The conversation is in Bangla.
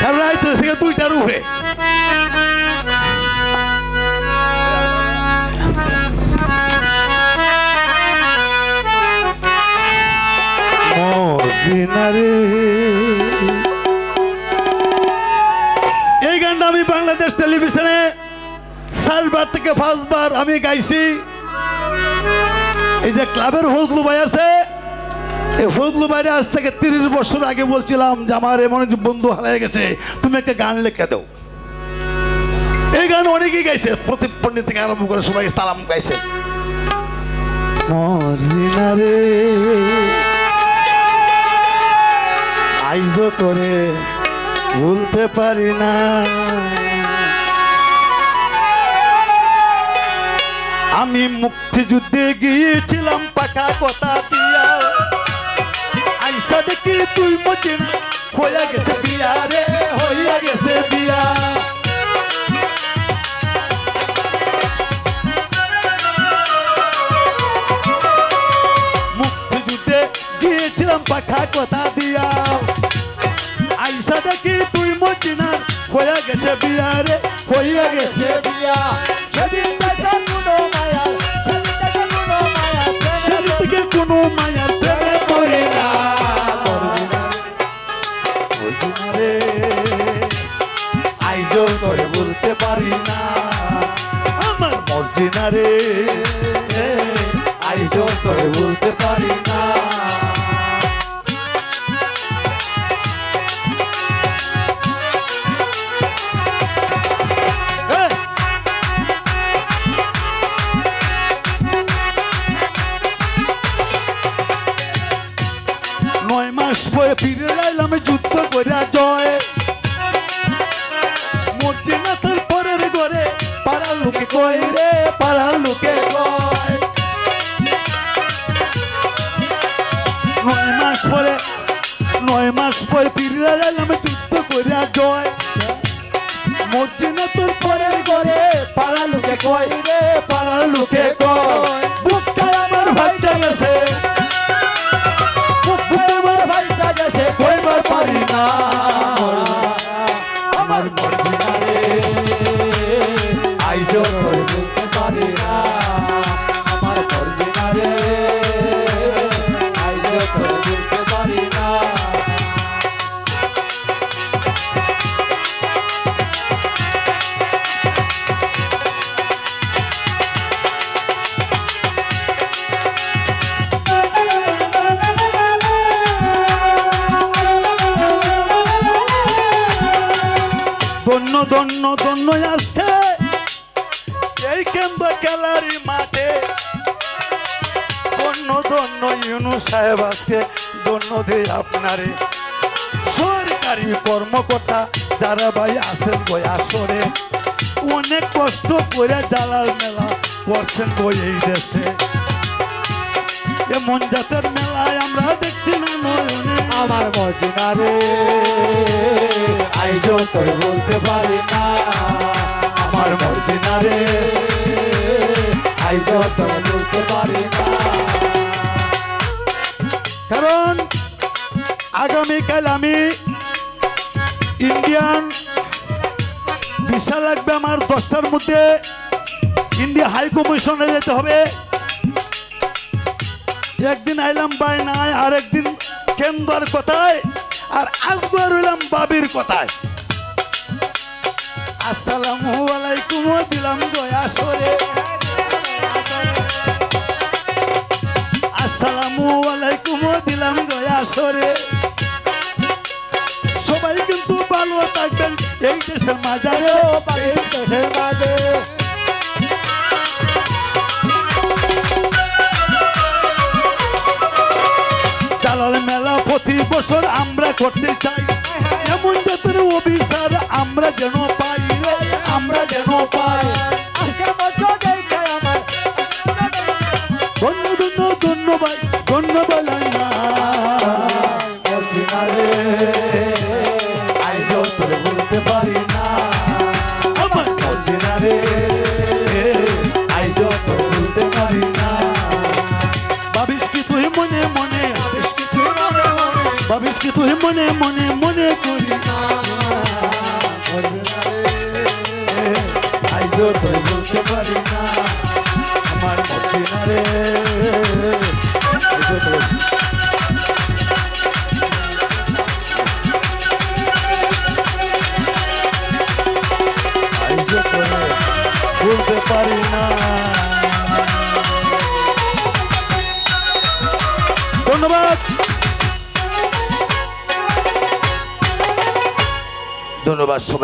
খেলা আইতেছে দুইটার উপরে এই গানটা আমি বাংলাদেশ টেলিভিশনে চারবার থেকে পাঁচবার আমি গাইছি। এই যে ক্লাবের ফজলু ভাই আছে ফজলু আজ থেকে তিরিশ বছর আগে বলছিলাম যে আমার এমন বন্ধু হারিয়ে গেছে। তুমি একটা গান লিখে দাও। এই গান অনেকেই গাইছে পণ্ডিত থেকে আরম্ভ করে সবাই সালাম গাইছে। মর্জিনারে আইজো তোরে ভুলতে পারি না। আমি মুক্তিযুদ্ধে গিয়েছিলাম পাকা কথা দিয়া। দেখি তুই মজি না হইয়া গেছে বিয়া রে, হইয়া গেছে বিয়া। মুক্তিযুদ্ধে গিয়েছিলাম পাখা কথা দিয়া। আইসা দেখি তুই মজি না হইয়া গেছে বিয়া রে, হইয়া গেছে বিয়া। পারি না আমার মর্জিনা রে। আইজো তোরে বলতে পারি না নয় মাস পরে ফিরে এলাম যুদ্ধ করে জয়। লোকে কয় পাড়ার লোকে কয়। নয় মাস পরে, নয় মাস পরে ফিরে আমি যুদ্ধ করে জয়। মরছে না তোর পরের ঘরে পাড়ার লোকে কয়। রে পাড়ার লোকে কয়। ধন্য ধন্য ধন্য আজকে এই কেন্দ্র খেলারি মাঠে? ধন্য ধন্য ইউনু সাহেব আজকে ধন্য দেই আপনারে। সরকারি কর্মকর্তা যারা ভাই আছেন বই আসরে, অনেক কষ্ট করে জালাল মেলা করছেন বই এই দেশে। এমন জাতের মেলায় আমরা দেখছি না নয়নে। আমার মর্জিনা রে আইজো তোরে বলতে পারি না। আমার রে কারণ আগামীকাল আমি ইন্ডিয়ান ভিসা লাগবে আমার দশটার মধ্যে। ইন্ডিয়া হাই কমিশনে যেতে হবে। একদিন আইলাম বাই নাই আর একদিন কেন্দ্র কথায়, আর আজবার হইলাম বাবির কথায়। আসসালামু আলাইকুম, দিলাম দয়া সরে। আসসালামু আলাইকুম দিলাম দয়া সরে সবাই কিন্তু ভালো থাকবেন এই দেশের মাঝারে। ও দেশের মাঝে। জালাল মেলা প্রতি বছর আমরা করতে চাই। এমন জাতের অভিসার আমরা যেন পাই রে, আমরা যেন পাই। ধন্যবাদ ধন্যবাদ না। বলতে পারি না। আমার রে আইজো তোরে বলতে পারি না। ভাবিস কি মনে মনে? তুই মনে মনে? ভাবিস কি তুই মনে মনে মনে করি না। ধন্যবাদ সবাই